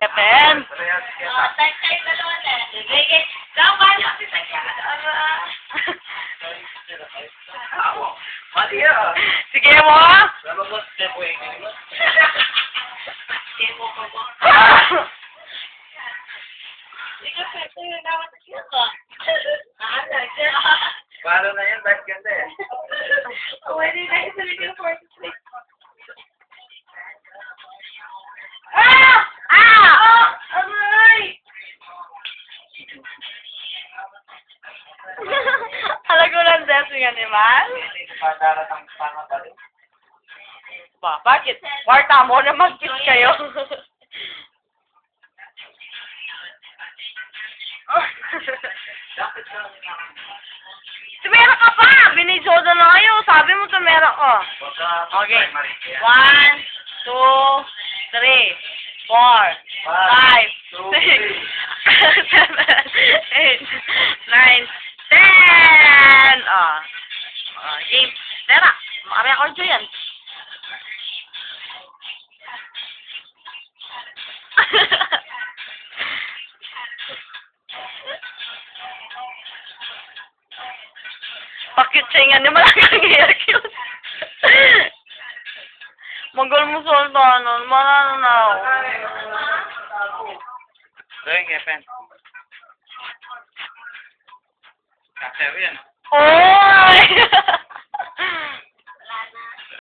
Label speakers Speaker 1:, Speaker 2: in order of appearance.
Speaker 1: Kepen.
Speaker 2: Oh, tayo tayo dalawa na. Sige, lang ba na si Tanya?
Speaker 3: Mali ah.
Speaker 1: Sige mo.
Speaker 2: Na.
Speaker 3: Paano na yan? Bakit ganda eh?
Speaker 2: Pwede na isa yung 46.
Speaker 1: Alam ko lang dressing animal.
Speaker 3: Pa rin.
Speaker 1: Ba, bakit? Kwarta mo na mag-kiss kayo. Tumera ka pa! Binijodo na kayo. Sabi mo tumera ka. Okay. One, two, three, four, five, six, seven, eight, nine, ten! Ah. Ah, game. Tera, makami ako dyan. Bakit siya nga naman ang nangyayari yun? Magal mo sultanon, marano na ako. 哦。